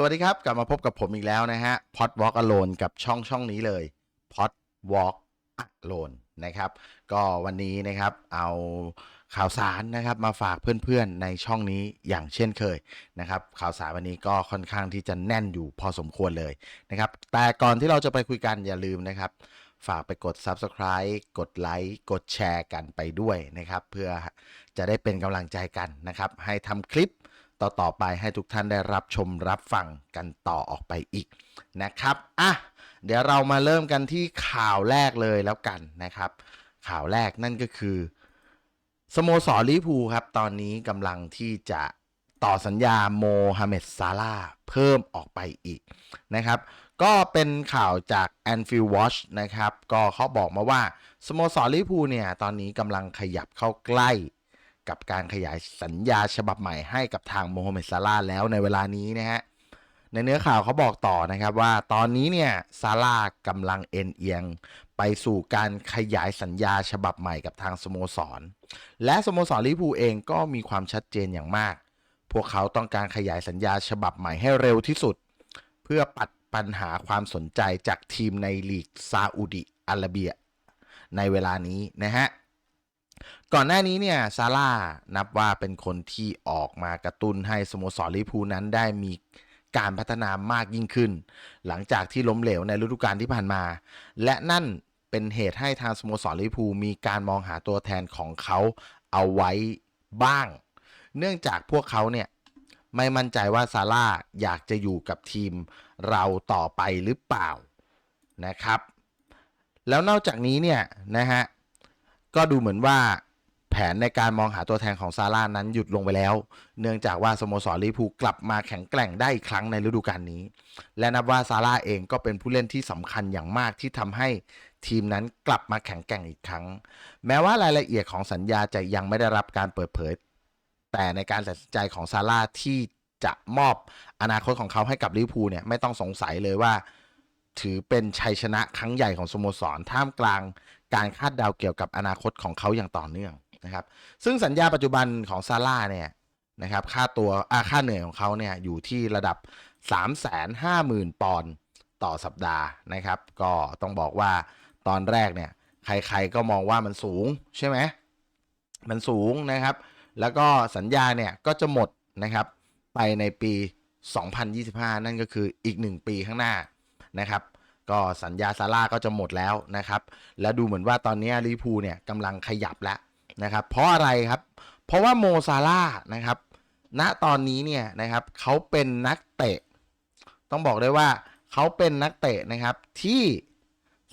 สวัสดีครับ กลับมาพบกับผมอีกแล้วนะฮะ Pot Walk Alone กับช่องช่องนี้เลย Pot Walk Alone นะครับ ก็วันนี้นะครับเอาข่าวสารนะครับมาฝากเพื่อนๆในช่องนี้อย่างเช่นเคยนะครับ ข่าวสารวันนี้ก็ค่อนข้างที่จะแน่นอยู่พอสมควรเลยนะครับ แต่ก่อนที่เราจะไปคุยกันอย่าลืมนะครับ ฝากไปกด Subscribe กดไลค์กดแชร์กันไปด้วยนะครับ เพื่อจะได้เป็นกำลังใจกันนะครับ ให้ทำคลิป ต่อๆไปให้ทุกท่านได้รับชมรับฟังกันต่อออกไปอีกนะครับอะเดี๋ยวเรามาเริ่มกันที่ข่าวแรกเลยแล้วกันนะครับ ข่าวแรกนั่นก็คือ สโมสรลิพูครับ ตอนนี้กำลังที่จะต่อสัญญาโมฮัมเหม็ดซาลาเพิ่มออกไปอีกนะครับ ก็เป็นข่าวจาก Anfield Watch นะครับ ก็เขาบอกมาว่า สโมสรลิพูเนี่ย ตอนนี้กำลังขยับเข้าใกล้ กับการขยายสัญญาฉบับใหม่ให้กับทางโมฮัมเหม็ดซาลาแล้วในเวลานี้นะฮะในเนื้อข่าวเขาบอกต่อนะครับว่าตอนนี้เนี่ยซาร่ากำลังเอ็นเอียงไปสู่การขยายสัญญาฉบับใหม่กับทางสโมสร และสโมสรลิพูเองก็มีความชัดเจนอย่างมาก พวกเขาต้องการขยายสัญญาฉบับใหม่ให้เร็วที่สุด เพื่อปัดปัญหาความสนใจจากทีมในลีกซาอุดิอาระเบีย ในเวลานี้นะฮะ ก่อนหน้านี้เนี่ยซาร่านับว่าเป็นคนที่ออกมากระตุ้นให้สโมสรลิพูนั้นได้มีการพัฒนามากยิ่งขึ้น หลังจากที่ล้มเหลวในฤดูกาลที่ผ่านมา และนั่นเป็นเหตุให้ทางสโมสรลิพูมีการมองหาตัวแทนของเขาเอาไว้บ้าง เนื่องจากพวกเขาเนี่ยไม่มั่นใจว่าซาร่าอยากจะอยู่กับทีมเราต่อไปหรือเปล่านะครับ แล้วนอกจากนี้เนี่ยนะฮะ ก็ดูเหมือนว่าแผนในการมองหาตัวแทนของซาร่านั้นหยุดลงไปแล้ว เนื่องจากว่าสโมสรลิเวอร์พูลกลับมาแข็งแกร่งได้อีกครั้งในฤดูกาลนี้ และนับว่าซาร่าเองก็เป็นผู้เล่นที่สำคัญอย่างมากที่ทำให้ทีมนั้นกลับมาแข็งแกร่งอีกครั้ง แม้ว่ารายละเอียดของสัญญาจะยังไม่ได้รับการเปิดเผย แต่ในการตัดสินใจของซาร่าที่จะมอบอนาคตของเขาให้กับลิเวอร์พูลเนี่ยไม่ต้องสงสัยเลยว่า ถือเป็นชัยชนะครั้งใหญ่ของสโมสรท่ามกลาง การคาดเดาเกี่ยวกับอนาคตของเขาอย่างต่อเนื่องนะครับ ซึ่งสัญญาปัจจุบันของซาร่าเนี่ยนะครับค่าตัวอาค่าเหนื่อยของเขาเนี่ยอยู่ที่ระดับ 350,000 ปอนด์ต่อสัปดาห์นะครับ ก็ต้องบอกว่าตอนแรกเนี่ยใครๆก็มองว่ามันสูงใช่ไหมมันสูงนะครับ แล้วก็สัญญาเนี่ยก็จะหมดนะครับไปในปี 2025 นั่นก็คืออีก 1 ปีข้างหน้านะครับ ก็สัญญาซาร่าก็จะหมดแล้วนะครับ และดูเหมือนว่าตอนนี้ลิพูเนี่ยกำลังขยับแล้วนะครับ เพราะอะไรครับ เพราะว่าโมซาร่านะครับ ณตอนนี้เนี่ยนะครับเขาเป็นนักเตะ ต้องบอกได้ว่าเขาเป็นนักเตะนะครับที่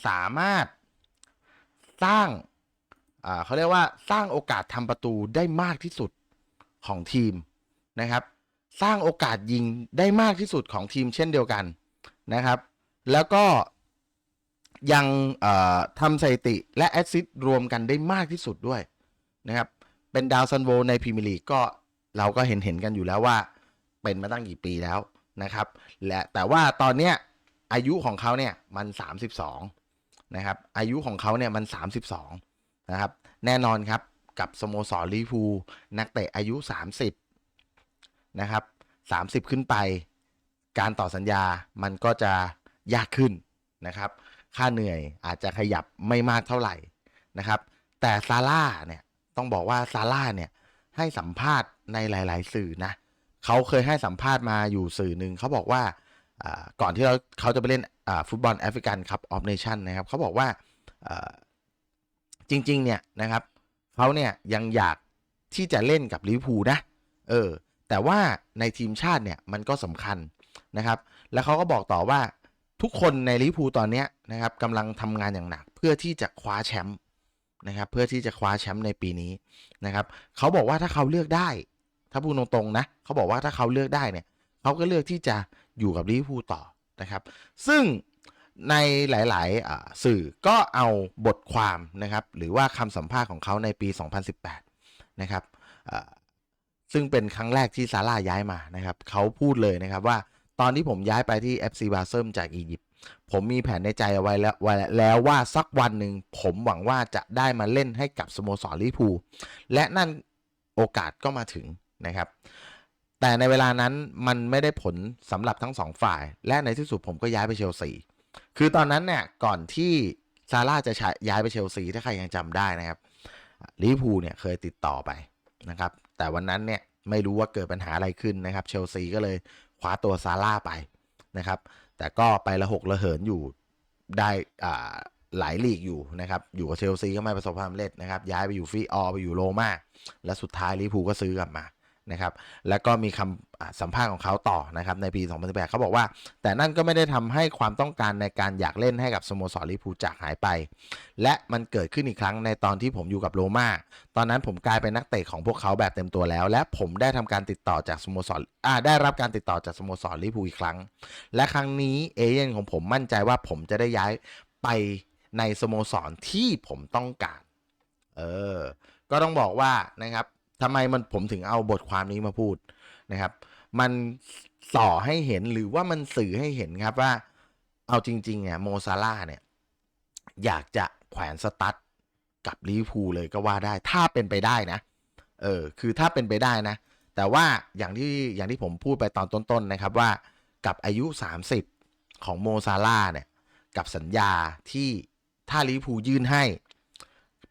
สามารถสร้างเขาเรียกว่าสร้างโอกาสทำประตูได้มากที่สุดของทีมนะครับ สร้างโอกาสยิงได้มากที่สุดของทีมเช่นเดียวกันนะครับ แล้วก็ยังทำสถิติและแอสซิสต์รวมกันได้มากที่สุดด้วยนะครับ เป็นดาวซันโวในพรีเมียร์ลีกก็เราก็เห็นเห็นกันอยู่แล้วว่าเป็นมาตั้งกี่ปีแล้วนะครับ และแต่ว่าตอนเนี้ยอายุของเขาเนี่ยมัน 32 นะครับ อายุของเขาเนี่ยมัน 32 นะครับ แน่นอนครับกับสโมสรลิเวอร์พูนักเตะอายุ 30 นะครับ 30 ขึ้นไป การต่อสัญญามันก็จะ ยากขึ้นนะครับ ค่าเหนื่อยอาจจะขยับไม่มากเท่าไหร่นะครับ แต่ซาร่าเนี่ยต้องบอกว่าซาร่าเนี่ยให้สัมภาษณ์ในหลาย ๆ สื่อนะเขาเคยให้สัมภาษณ์มาอยู่สื่อหนึ่งเขาบอกว่าก่อนที่เราเขาจะไปเล่นฟุตบอลแอฟริกันคัพออฟเนชั่นนะครับเขาบอกว่าอ่าจริง ๆ เนี่ยนะครับเขาเนี่ยยังอยากที่จะเล่นกับลิเวอร์พูลนะเออแต่ว่าในทีมชาติเนี่ยมันก็สำคัญนะครับ แล้วเขาก็บอกต่อว่า ทุกคนในลิพูตอนนี้นะครับกำลังทำงานอย่างหนัก เพื่อที่จะคว้าแชมป์นะครับ เพื่อที่จะคว้าแชมป์ในปีนี้นะครับเขาบอกว่าถ้าเขาเลือกได้ ถ้าพูดตรงๆนะเขาบอกว่าถ้าเขาเลือกได้เนี่ยเขาก็เลือกที่จะอยู่กับลิพูต่อนะครับ ซึ่งในหลายๆสื่อก็เอาบทความนะครับ หรือว่าคำสัมภาษณ์ของเขาในปี 2018 นะครับซึ่งเป็นครั้งแรกที่ซาร่าย้ายมานะครับเขาพูดเลยนะครับว่า ตอนที่ผมย้ายไปที่ FC บาเซิมจากอียิปต์ผมมีแผนในใจเอาไว้แล้วไว้แล้วว่าสักวันหนึ่งผมหวังว่าจะได้มาเล่นให้กับสโมสรลิพูและนั่นโอกาสก็มาถึงนะครับ แต่ในเวลานั้นมันไม่ได้ผลสำหรับทั้งสองฝ่าย และในที่สุดผมก็ย้ายไปเชลซีคือตอนนั้นเนี่ยก่อนที่ซาร่าจะย้ายไปเชลซีถ้าใครยังจำได้นะครับลิพูเนี่ยเคยติดต่อไปนะครับ แต่วันนั้นเนี่ยไม่รู้ว่าเกิดปัญหาอะไรขึ้นนะครับ เชลซีก็เลย คว้าตัวซาร่าไปนะครับ แต่ก็ไประหกระเหินอยู่ได้อ่าหลายลีกอยู่นะครับ อยู่กับเชลซีก็ไม่ประสบความสำเร็จนะครับ ย้ายไปอยู่ฟรีออไปอยู่โรม่าและสุดท้ายลิเวอร์พูลก็ซื้อกลับมา นะครับแล้วก็มีคำสัมภาษณ์ของเขาต่อนะครับในปี 2018เขาบอกว่า แต่นั่นก็ไม่ได้ทำให้ความต้องการในการอยากเล่นให้กับสโมสรลิพูจากหายไป และมันเกิดขึ้นอีกครั้งในตอนที่ผมอยู่กับโรม่าตอนนั้นผมกลายเป็นนักเตะของพวกเขาแบบเต็มตัวแล้ว และผมได้ทำการติดต่อจากสโมสรอ่าได้รับการติดต่อจากสโมสรลิพูอีกครั้ง และครั้งนี้เอเย่นของผมมั่นใจว่าผมจะได้ย้ายไปในสโมสรที่ผมต้องการ เออ ก็ต้องบอกว่านะครับ ทำไมมันผมถึงเอาบทความนี้มาพูดนะครับ มันส่อให้เห็นหรือว่ามันสื่อให้เห็นครับว่า เอาจริงๆเนี่ยโมซาร่าเนี่ย อยากจะแขวนสตั๊ดกับลิเวอร์พูลเลยก็ว่าได้ ถ้าเป็นไปได้นะ เออ คือถ้าเป็นไปได้นะ แต่ว่าอย่างที่อย่างที่ผมพูดไปตอนต้นๆนะครับว่ากับอายุ 30 ของโมซาร่าเนี่ย กับสัญญาที่ถ้าลิเวอร์พูลยื่นให้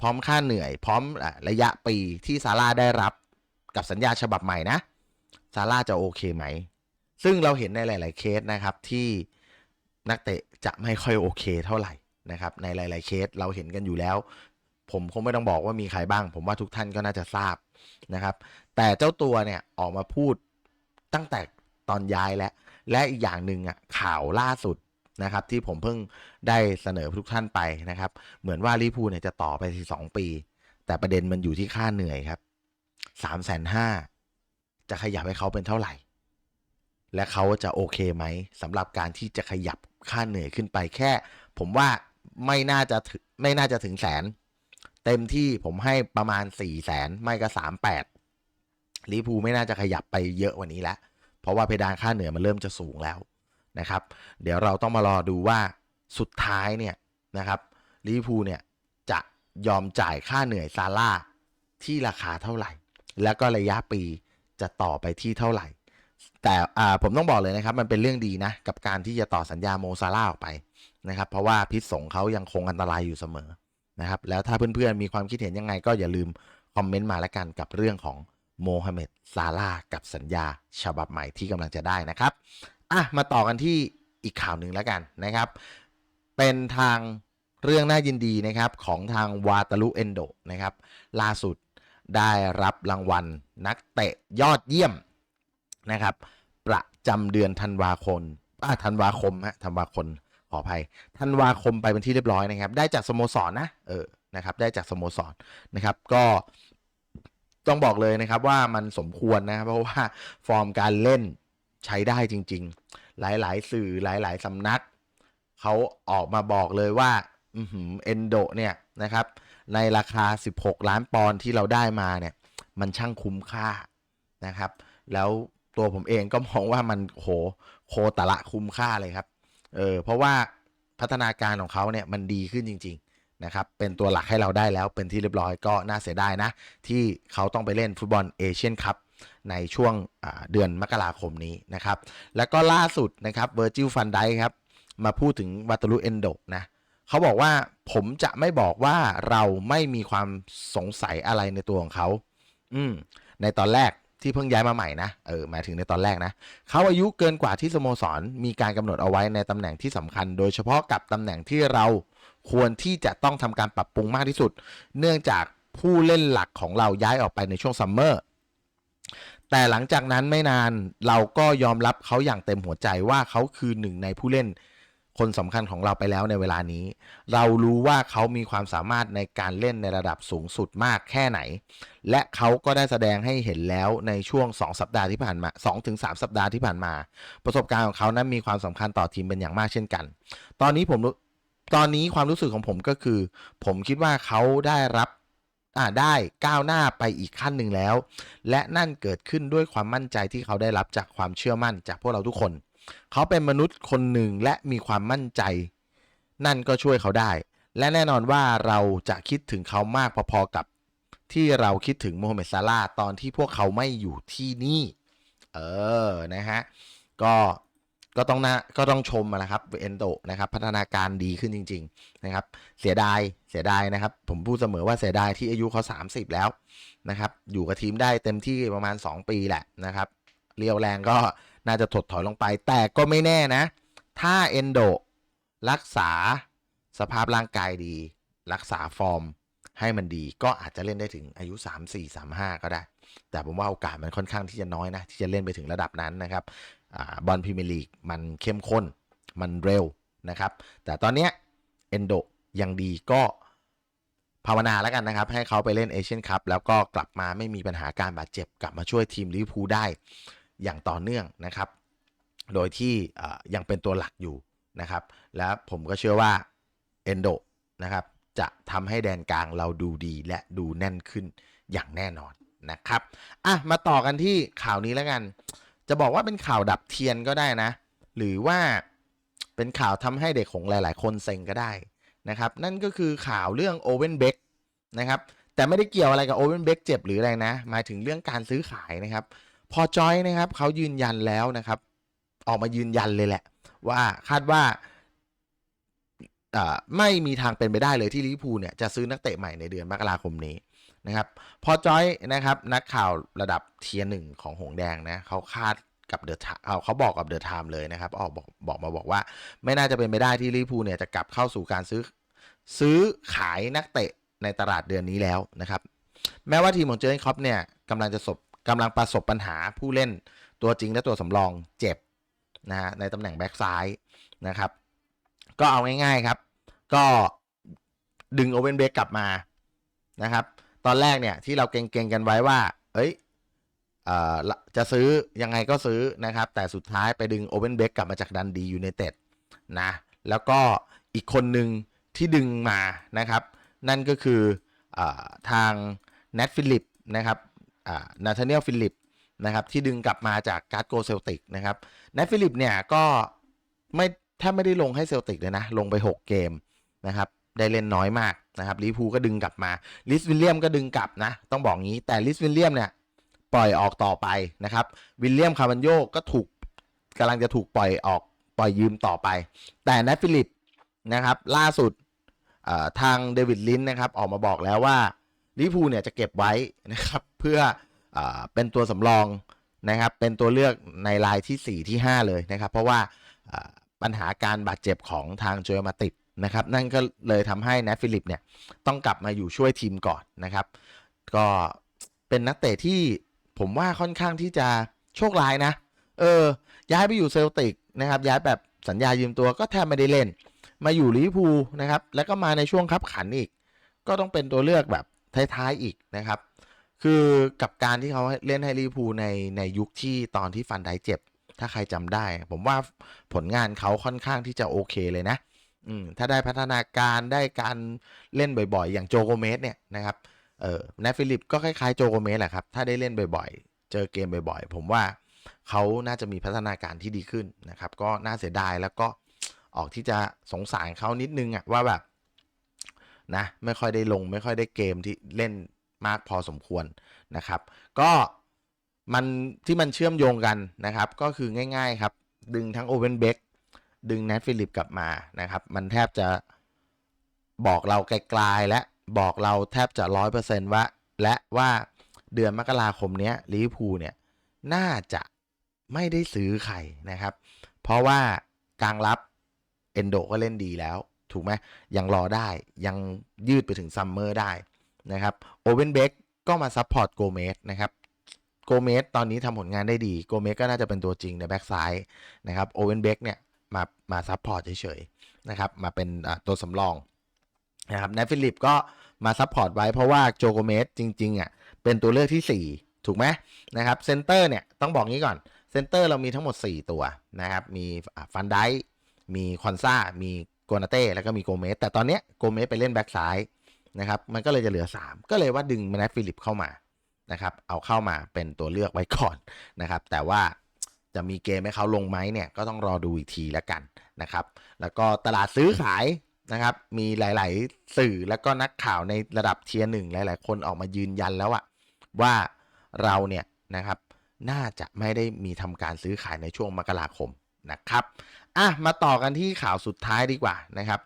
พร้อมค่าเหนื่อย พร้อมระยะปีที่ซาร่าได้รับกับสัญญาฉบับใหม่นะซาร่าจะโอเคไหม ซึ่งเราเห็นในหลาย ๆ เคสนะครับที่นักเตะจะไม่ค่อยโอเคเท่าไหร่นะครับ ในหลาย ๆ เคสเราเห็นกันอยู่แล้ว ผมคงไม่ต้องบอกว่ามีใครบ้าง ผมว่าทุกท่านก็น่าจะทราบนะครับ แต่เจ้าตัวเนี่ยออกมาพูดตั้งแต่ตอนย้ายแล้วและอีกอย่างหนึ่งอะข่าวล่าสุด นะครับที่ผมเพิ่งได้เสนอทุกท่านไปนะครับ เหมือนว่าลิพูเนี่ยจะต่อไปที่สองปี แต่ประเด็นมันอยู่ที่ค่าเหนื่อยครับสามแสนห้าจะขยับให้เขาเป็นเท่าไหร่ และเขาจะโอเคไหมสำหรับการที่จะขยับค่าเหนื่อยขึ้นไปแค่ ผมว่าไม่น่าจะไม่น่าจะถึงแสน เต็มที่ผมให้ประมาณสี่แสนไม่ก็สามแปดลิพูไม่น่าจะขยับไปเยอะกว่านี้แล้วเพราะว่าเพดานค่าเหนื่อยมันเริ่มจะสูงแล้ว นะครับ เดี๋ยวเราต้องมารอดูว่าสุดท้ายเนี่ยนะครับลิเวอร์พูลเนี่ยจะยอมจ่ายค่าเหนื่อยซาร่าที่ราคาเท่าไหร่ แล้วก็ระยะปีจะต่อไปที่เท่าไหร่ แต่ผมต้องบอกเลยนะครับมันเป็นเรื่องดีนะ กับการที่จะต่อสัญญาโมซาร่าออกไปนะครับ เพราะว่าพิษสงเขายังคงอันตรายอยู่เสมอนะครับ แล้วถ้าเพื่อนๆมีความคิดเห็นยังไง ก็อย่าลืมคอมเมนต์มาล้วกันกับเรื่องของโมฮัมเหม็ดซาร่ากับสัญญาฉบับใหม่ที่กำลังจะได้นะครับ อะมาต่อกันที่อีกข่าวหนึ่งแล้วกันนะครับ เป็นทางเรื่องน่ายินดีนะครับของทางวาตาลุเอนโดนะครับล่าสุดได้รับรางวัลนักเตะยอดเยี่ยมนะครับ ประจำเดือนธันวาคมอ่าธันวาคมฮะธันวาคมขออภัยธันวาคมไปเป็นที่เรียบร้อยนะครับ ได้จากสโมสรนะเออนะครับได้จากสโมสรนะครับ ก็ต้องบอกเลยนะครับว่ามันสมควรนะเพราะว่าฟอร์มการเล่น ใช้ได้จริง ๆ หลายๆ สื่อหลายๆสำนักเขาออกมาบอกเลยว่าอือหือเอนโดเนี่ยนะครับ ในราคา 16 ล้านปอนด์ที่เราได้มาเนี่ย มันช่างคุ้มค่านะครับ แล้วตัวผมเองก็มองว่ามันโหโคตรละคุ้มค่าเลยครับ เออเพราะว่าพัฒนาการของเขาเนี่ยมันดีขึ้นจริง ๆ นะครับ เป็นตัวหลักให้เราได้แล้วเป็นที่เรียบร้อยก็น่าเสียดายนะ ที่เขาต้องไปเล่นฟุตบอลเอเชียนคัพ ในช่วงเดือนมกราคมนี้นะครับ แล้วก็ล่าสุดนะครับเวอร์จิลฟันไดครับ มาพูดถึงวัตลุเอนโดนะเขาบอกว่าผมจะไม่บอกว่าเราไม่มีความสงสัยอะไรในตัวของเขา อืม ในตอนแรกที่เพิ่งย้ายมาใหม่นะ เออ หมายถึงในตอนแรกนะ เขาอายุเกินกว่าที่สโมสร มีการกำหนดเอาไว้ในตำแหน่งที่สำคัญ โดยเฉพาะกับตำแหน่งที่เราควรที่จะต้องทำการปรับปรุงมากที่สุด เนื่องจากผู้เล่นหลักของเราย้ายออกไปในช่วงซัมเมอร์ แต่หลังจากนั้นไม่นานเราก็ยอมรับเขาอย่างเต็มหัวใจว่าเขาคือหนึ่งในผู้เล่นคนสำคัญของเราไปแล้วในเวลานี้ เรารู้ว่าเขามีความสามารถในการเล่นในระดับสูงสุดมากแค่ไหน และเขาก็ได้แสดงให้เห็นแล้วในช่วง 2 สัปดาห์ที่ผ่านมา2-3สัปดาห์ที่ผ่านมา ประสบการณ์ของเขานั้นมีความสำคัญต่อทีมเป็นอย่างมากเช่นกัน ตอนนี้ผมตอนนี้ความรู้สึกของผมก็คือ ผมคิดว่าเขาได้รับ ได้ก้าวหน้าไปอีกขั้นหนึ่งแล้ว และนั่นเกิดขึ้นด้วยความมั่นใจที่เขาได้รับจากความเชื่อมั่นจากพวกเราทุกคน เขาเป็นมนุษย์คนหนึ่งและมีความมั่นใจ นั่นก็ช่วยเขาได้ และแน่นอนว่าเราจะคิดถึงเขามากพอๆกับที่เราคิดถึงโมฮัมเหม็ดซาลาตอนที่พวกเขาไม่อยู่ที่นี่ เออ นะฮะ ก็ ก็ต้องนะก็ต้องชมมาแล้วครับเอนโดนะครับ พัฒนาการดีขึ้นจริง ๆนะครับ เสียดายเสียดายนะครับ ผมพูดเสมอว่าเสียดายที่อายุเขา 30 แล้วนะครับ อยู่กับทีมได้เต็มที่ประมาณ 2 ปีแหละนะครับ เรียวแรงก็น่าจะถดถอยลงไป แต่ก็ไม่แน่นะ ถ้าเอนโดรักษาสภาพร่างกายดี รักษาฟอร์มให้มันดีก็อาจจะเล่นได้ถึงอายุ 3 4 3 5 ก็ได้ แต่ผมว่าโอกาสมันค่อนข้างที่จะน้อยนะ ที่จะเล่นไปถึงระดับนั้นนะครับ บอลพรีเมียร์ลีกมันเข้มข้นมันเร็วนะครับ แต่ตอนเนี้ยเอนโดยังดีก็ภาวนาแล้วกันนะครับ ให้เขาไปเล่นเอเชียนคัพแล้วก็กลับมาไม่มีปัญหาการบาดเจ็บกลับมาช่วยทีมลิเวอร์พูลได้อย่างต่อเนื่องนะครับ โดยที่ยังเป็นตัวหลักอยู่นะครับ และผมก็เชื่อว่าเอนโดนะครับจะทำให้แดนกลางเราดูดีและดูแน่นขึ้นอย่างแน่นอนนะครับ อะ มาต่อกันที่ข่าวนี้แล้วกัน จะบอกว่าเป็นข่าวดับเทียนก็ได้นะ หรือว่าเป็นข่าวทำให้เด็กของหลาย ๆ คนเซ็งก็ได้นะครับ นั่นก็คือข่าวเรื่องโอเวนเบกนะครับ แต่ไม่ได้เกี่ยวอะไรกับโอเวนเบกเจ็บหรืออะไรนะ หมายถึงเรื่องการซื้อขายนะครับ พอจอยนะครับเขายืนยันแล้วนะครับ ออกมายืนยันเลยแหละ ว่าคาดว่าไม่มีทางเป็นไปได้เลยที่ลิเวอร์พูลเนี่ยจะซื้อนักเตะใหม่ในเดือนมกราคมนี้ นะครับพอจอยนะครับนักข่าวระดับเทียร์หนึ่งของหงแดงนะเขาคาดกับเดอะเขาเขาบอกกับเดอะไทม์เลยนะครับออกบอกบอกมาบอกว่า ไม่น่าจะเป็นไปได้ที่ลิเวอร์พูลเนี่ยจะกลับเข้าสู่การซื้อ ซื้อขายนักเตะในตลาดเดือนนี้แล้วนะครับ แม้ว่าทีมของเจอร์นคอปเนี่ยกำลังจะสบกำลังประสบปัญหาผู้เล่นตัวจริงและตัวสำรองเจ็บนะฮะในตำแหน่งแบ็กซ้ายนะครับ ก็เอาง่ายๆครับ ก็ดึงโอเวนเบกกลับมานะครับ ตอนแรกเนี่ยที่เราเก่งๆกันไว้ว่า เอ้ยจะซื้อยังไงก็ซื้อนะครับ แต่สุดท้ายไปดึงโอเวนเบกกลับมาจากดันดียูไนเต็ดนะ แล้วก็อีกคนหนึ่งที่ดึงมานะครับ นั่นก็คืออทางเนทฟิลิปนะครับนาธาเนียลฟิลิปนะครับที่ดึงกลับมาจากการ์ดโกเซลติกนะครับเนทฟิลิปเนี่ยก็ไม่แทบไม่ได้ลงให้เซลติกเลยนะ ลงไป 6 เกมนะครับ ได้เล่นน้อยมาก นะครับลิฟูก็ดึงกลับมาลิสวิลเลียมก็ดึงกลับนะ ต้องบอกงี้แต่ลิสวิลเลียมเนี่ยปล่อยออกต่อไปนะครับวิลเลียมคาร์บันโยก็ถูกกำลังจะถูกปล่อยออกปล่อยยืมต่อไป แต่นัทฟิลิปนะครับล่าสุดทางเดวิดลินนะครับออกมาบอกแล้วว่าลิฟูเนี่ยจะเก็บไว้นะครับเพื่ออเป็นตัวสำรองนะครับเป็นตัวเลือกในรายที่ 4 ที่ 5 เลยนะครับ เพราะว่าปัญหาการบาดเจ็บของทางโจมาติด นะครับนั่นก็เลยทำให้แนทฟิลิปเนี่ยต้องกลับมาอยู่ช่วยทีมก่อนนะครับ ก็เป็นนักเตะที่ผมว่าค่อนข้างที่จะโชคร้ายนะ เออ ย้ายไปอยู่เซลติกนะครับ ย้ายแบบสัญญายืมตัวก็แทบไม่ได้เล่น มาอยู่ลิเวอร์พูลนะครับ แล้วก็มาในช่วงคับขันอีก ก็ต้องเป็นตัวเลือกแบบท้ายๆอีกนะครับ คือกับการที่เขาเล่นให้ลิเวอร์พูลในในยุคที่ตอนที่ฟันไดเจ็บ ถ้าใครจำได้ ผมว่าผลงานเขาค่อนข้างที่จะโอเคเลยนะ อืมถ้าได้พัฒนาการได้การเล่นบ่อยๆ อย่างโจโกเมสเนี่ยนะครับเออแนฟิลิปก็คล้ายๆโจโกเมสแหละครับ ถ้าได้เล่นบ่อยๆ เจอเกมบ่อยๆ ผมว่าเขาน่าจะมีพัฒนาการที่ดีขึ้นนะครับ ก็น่าเสียดายแล้วก็ออกที่จะสงสารเขานิดนึงอะว่าแบบนะไม่ค่อยได้ลงไม่ค่อยได้เกมที่เล่นมากพอสมควรนะครับ ก็มันที่มันเชื่อมโยงกันนะครับ ก็คือง่ายๆครับ ดึงทั้งโอเวนเบก ดึงแนทฟิลิปกลับมานะครับ มันแทบจะบอกเราไกลๆและบอกเราแทบจะร้อยเปอร์เซนต์ว่า และว่าเดือนมกราคมนี้ลิเวอร์พูลเนี่ย น่าจะไม่ได้ซื้อใครนะครับ เพราะว่ากลางรับเอนโดก็เล่นดีแล้ว ถูกไหมยังรอได้ยังยืดไปถึงซัมเมอร์ได้นะครับโอเวนเบกก็มาซับพอร์ตโกเมสนะครับโกเมสตอนนี้ทำผลงานได้ดี โกเมสก็น่าจะเป็นตัวจริงในแบ็กซ้ายนะครับโอเวนเบกเนี่ย มามาซับพอร์ตเฉยๆนะครับมาเป็นตัวสำรองนะครับแนฟิลิปก็มาซับพอร์ตไว้เพราะว่าโจโกเมสจริงๆอะเป็นตัวเลือกที่ 4 ถูกไหมนะครับเซนเตอร์เนี่ยต้องบอกงี้ก่อนเซนเตอร์เรามีทั้งหมด 4 ตัวนะครับมีฟันไดมีคอนซามีโกนาเต้แล้วก็มีโกเมสแต่ตอนเนี้ยโกเมสไปเล่นแบ็กซ้ายนะครับมันก็เลยจะเหลือ 3 ก็เลยว่าดึงแนฟิลิปเข้ามานะครับเอาเข้ามาเป็นตัวเลือกไว้ก่อนนะครับแต่ว่า จะมีเกมให้เขาลงไหมเนี่ยก็ต้องรอดูอีกทีแล้วกันนะครับ แล้วก็ตลาดซื้อขายนะครับมีหลาย ๆ สื่อแล้วก็นักข่าวในระดับเทียร์หนึ่งหลาย ๆ คนออกมายืนยันแล้วอะว่าเราเนี่ยนะครับน่าจะไม่ได้มีทำการซื้อขายในช่วงมกราคมนะครับอะมาต่อกันที่ข่าวสุดท้ายดีกว่านะครับ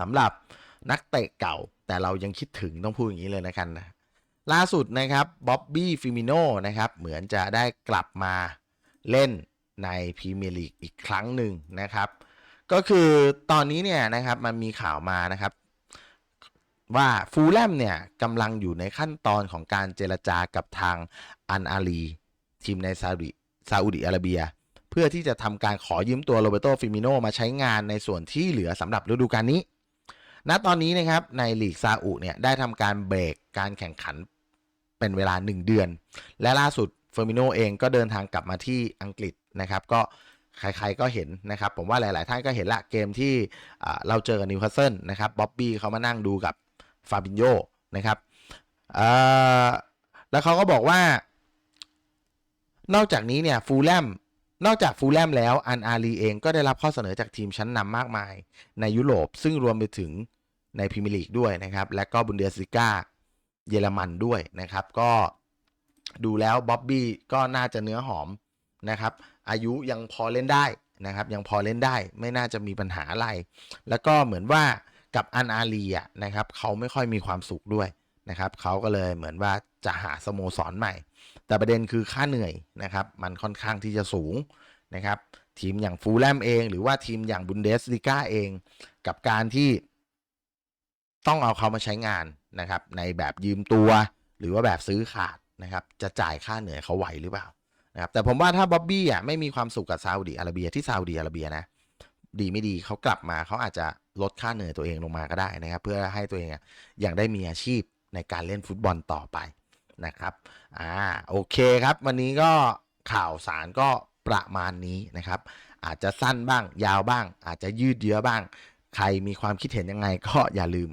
สำหรับนักเตะเก่าแต่เรายังคิดถึงต้องพูดอย่างนี้เลยนะครับนะล่าสุดนะครับบ๊อบบี้ฟิมิโนนะครับเหมือนจะได้กลับมา เล่นในพรีเมียร์ลีกอีกครั้งหนึ่งนะครับ ก็คือตอนนี้เนี่ยนะครับมันมีข่าวมานะครับว่าฟูลแลมเนี่ยกำลังอยู่ในขั้นตอนของการเจรจากับทางอันอาลีทีมในซาอุดิซาอุดิอาระเบีย เพื่อที่จะทำการขอยืมตัวโรเบโตฟิมิโนมาใช้งานในส่วนที่เหลือสำหรับฤดูกาลนี้ ณตอนนี้นะครับในลีกซาอุเนี่ยได้ทำการเบรกการแข่งขันเป็นเวลา 1 เดือน และล่าสุด เฟอร์มิโนเองก็เดินทางกลับมาที่อังกฤษนะครับก็ใครๆก็เห็นนะครับ ผมว่าหลาย ๆ ท่านก็เห็นละเกมที่เราเจอกับนิวคาสเซิลนะครับบ๊อบบี้เขามานั่งดูกับฟาบินโยนะครับแล้วเขาก็บอกว่า นอกจากนี้เนี่ยฟูลแลมนอกจากฟูลแลมแล้วอันอาลีเองก็ได้รับข้อเสนอจากทีมชั้นนำมากมาย ในยุโรปซึ่งรวมไปถึงในพรีเมียร์ลีกด้วยนะครับ และก็บุนเดสลิก้าเยอรมันด้วยนะครับ ก็ ดูแล้วบ๊อบบี้ก็น่าจะเนื้อหอมนะครับ อายุยังพอเล่นได้นะครับ ยังพอเล่นได้ไม่น่าจะมีปัญหาอะไร แล้วก็เหมือนว่ากับอันอาลีอะนะครับเขาไม่ค่อยมีความสุขด้วยนะครับเขาก็เลยเหมือนว่าจะหาสโมสรใหม่ แต่ประเด็นคือค่าเหนื่อยนะครับ มันค่อนข้างที่จะสูงนะครับ ทีมอย่างฟูลแลมเอง หรือว่าทีมอย่างบุนเดสลิก้าเอง กับการที่ต้องเอาเขามาใช้งานนะครับ ในแบบยืมตัว หรือว่าแบบซื้อขาด นะครับจะจ่ายค่าเหนื่อยเขาไหวหรือเปล่านะครับแต่ผมว่าถ้าบ๊อบบี้อะไม่มีความสุขกับซาอุดิอาระเบียที่ซาอุดิอาระเบียนะดีไม่ดีเขากลับมาเขาอาจจะลดค่าเหนื่อยตัวเองลงมาก็ได้นะครับ เพื่อให้ตัวเองอะยังได้มีอาชีพในการเล่นฟุตบอลต่อไปนะครับอ่าโอเคครับ วันนี้ก็ข่าวสารก็ประมาณนี้นะครับ อาจจะสั้นบ้างยาวบ้าง อาจจะยืดเยื้อบ้าง ใครมีความคิดเห็นยังไงก็อย่าลืม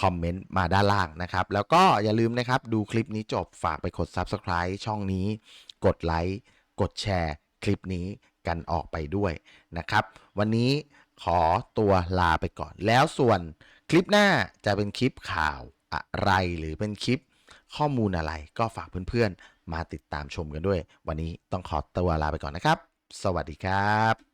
คอมเมนต์มาด้านล่างนะครับ แล้วก็อย่าลืมนะครับดูคลิปนี้จบฝากไปกด Subscribe ช่องนี้ กดไลค์กดแชร์คลิปนี้กันออกไปด้วยนะครับ วันนี้ขอตัวลาไปก่อน แล้วส่วนคลิปหน้าจะเป็นคลิปข่าวอะไรหรือเป็นคลิปข้อมูลอะไรก็ฝากเพื่อนๆ มาติดตามชมกันด้วย วันนี้ต้องขอตัวลาไปก่อนนะครับ สวัสดีครับ